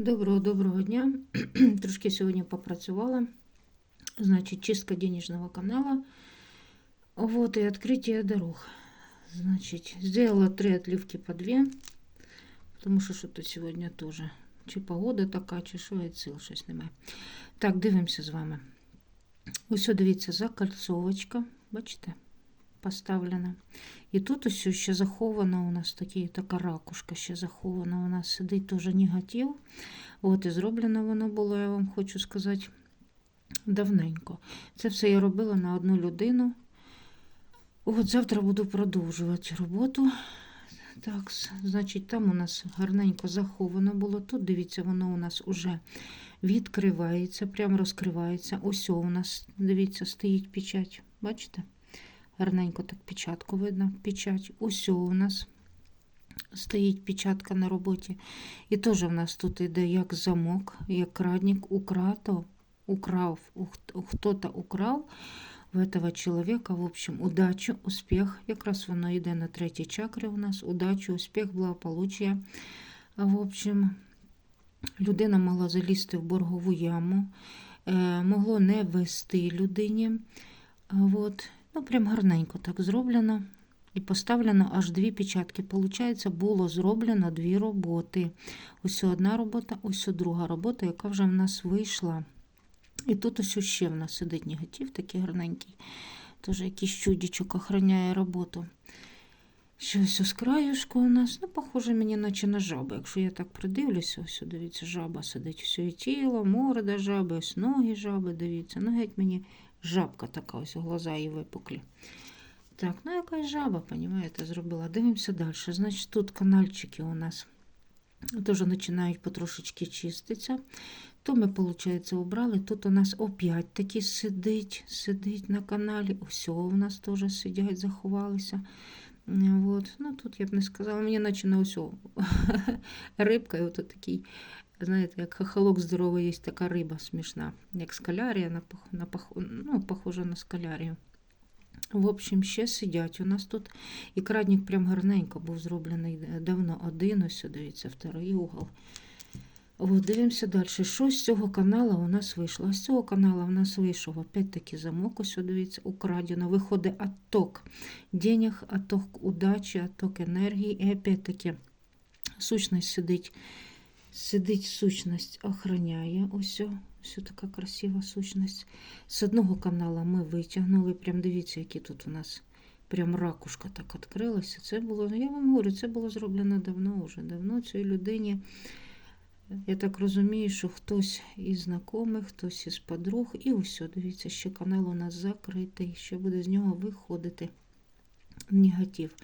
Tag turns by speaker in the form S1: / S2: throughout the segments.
S1: Доброго доброго дня. Трошки сьогодні попрацювала. Значить, чистка денежного канала. Вот и открытие дорог. Значить, сделала три отливки по две. Тому що що то сьогодні теж. Чи погода така, чи що, і сил щось немає. Так, дивимося з вами. Ось, о, дивіться, закальцовочка. Бачите? Поставлена. І тут ось ще захована у нас такі, така ракушка ще захована. У нас сидить теж негатив. От і зроблено воно було, я вам хочу сказати, давненько. Це все я робила на одну людину. От завтра буду продовжувати роботу. Так, значить, там у нас гарненько заховано було. Тут, дивіться, воно у нас уже відкривається, прямо розкривається. Ось у нас, дивіться, стоїть печать. Бачите? Гарненько так печатку видно. Печать. Ось у нас стоїть печатка на роботі. І теж в нас тут іде як замок, як крадник украто, украв, хто-то украв в этого человека, в общем, удачу, успіх. Якраз воно йде на третій чакрі у нас. Удачу, успіх, благополуччя. В общем, людина могла залізти в боргову яму, е, могло не вести людині. От. Ну, прям гарненько так зроблено. І поставлено аж дві печатки. Получається, було зроблено дві роботи. Ось одна робота, ось друга робота, яка вже в нас вийшла. І тут ось ще в нас сидить негатив, такий гарненький. Теж якийсь чудічок охороняє роботу. Щось ось краюшку у нас. Ну, похоже, мені наче на жабу. Якщо я так придивлюся, ось дивіться, жаба сидить. Все і тіло, морда жаби, ось ноги жаби, дивіться. Ну, геть мені жабка така, ось глаза її випуклі. Так, ну якась жаба, понимаєте, зробила. Дивимося далі. Значить, тут канальчики у нас теж починають потрошечки чиститися. То ми, виходить, убрали. Тут у нас опять таки сидить, сидить на каналі. Все у нас теж сидять, заховалися. От. Ну, Тут я б не сказала, мені наче на ось рибка, і от такий, знаєте, як хохолок здоровий, є така риба смішна, як скалярія, на, на, ну, похожа на скалярію. В общем, ще сидять у нас тут. І крадник прям гарненько був зроблений давно один, ось дивіться, вторий угол. От, дивимося далі. Що з цього каналу у нас вийшло? З цього каналу у нас вийшов опять-таки замок, ось дивіться, украдено. Виходить отток денег, отток удачі, отток енергії. І опять-таки сущність сидить, сидить сущність, охороняє. Ось, ось така красива сущність. З одного каналу ми витягнули, прям дивіться, які тут у нас. Прям ракушка так відкрилася. Це було, я вам говорю, це було зроблено давно вже. Давно цій людині. Я так розумію, що хтось із знайомих, хтось із подруг. І усе, дивіться, ще канал у нас закритий, ще буде з нього виходити негатив.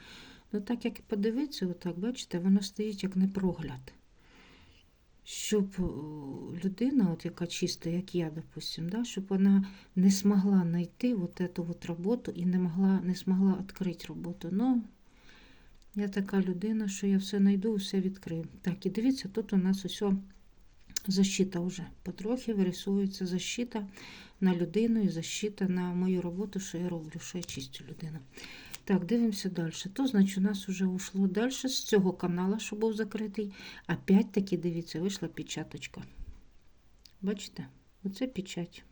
S1: Ну, так як подивитися, отак, бачите, воно стоїть як непрогляд. Щоб людина, от яка чиста, як я, допустим, да, щоб вона не змогла знайти от эту от роботу і не могла, не змогла відкрити роботу. Ну, я така людина, що я все знайду, все відкрию. Так, і дивіться, тут у нас усе защита вже. Потрохи вирисується защита на людину і защита на мою роботу, що я роблю, що я чистю людину. Так, дивимося далі. То, значить, у нас вже ушло далі з цього каналу, що був закритий. Опять-таки, дивіться, вийшла печаточка. Бачите? Оце печать.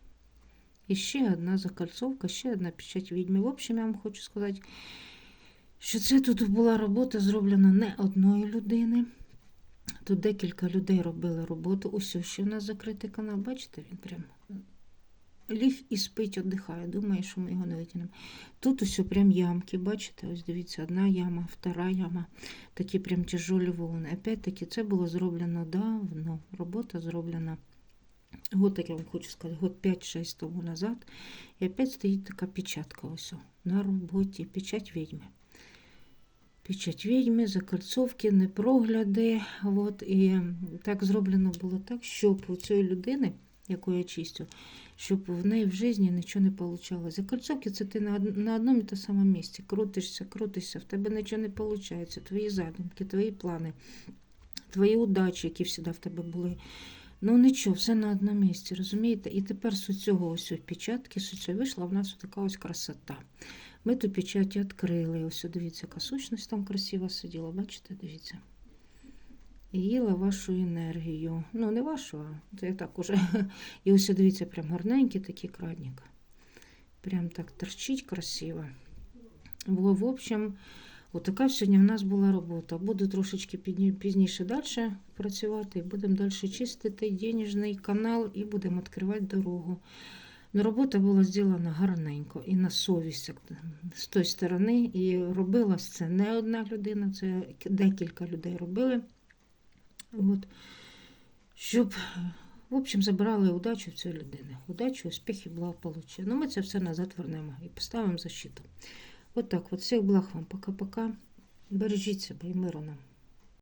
S1: І ще одна закольцовка, ще одна печать відьми. В общем, я вам хочу сказати що це тут була робота зроблена не одної людини. Тут декілька людей робили роботу. Ось ще в нас закритий канал. Бачите, він прям ліг і спить, віддихає. Думає, що ми його не витягнемо. Тут ось прям ямки, бачите, ось дивіться, одна яма, втора яма, такі прям тяжолі волни. Опять-таки, це було зроблено давно. Робота зроблена. Год, так я вам хочу сказати, год 5-6 тому назад. І опять стоїть така печатка ось на роботі, печать відьми. Печать відьми, закольцовки, непрогляди. От, І так зроблено було так, щоб у цієї людини, яку я чистю, щоб в неї в житті нічого не вийшло. Закольцовки це ти на одному і тому самому місці. Крутишся, крутишся, в тебе нічого не виходить. Твої задумки, твої плани, твої удачі, які завжди в тебе були. Ну нічого, все на одному місці, розумієте? І тепер з цього ось печатки, з вийшла в нас така ось красота. Ми ту печать відкрили. Ось, дивіться, яка сущність там красиво сиділа, бачите, дивіться. Їла вашу енергію. Ну, не вашу, а це я так уже. І ось дивіться, прям гарненький такий крадник. Прям так торчить красиво. Бо, в общем, отака сьогодні в нас була робота. Буду трошечки пізніше далі працювати. Будемо далі чистити денежний канал і будемо відкривати дорогу. Ну, робота була зроблена гарненько і на совість з тої сторони. І робилась це не одна людина, це декілька людей робили. От. Щоб, в общем, забирали удачу в цієї людини. Удачу, успіх і благополуччя. Ну, ми це все назад вернемо і поставимо защиту. От так от. Всіх благ вам. Пока-пока. Бережіть себе і миру нам.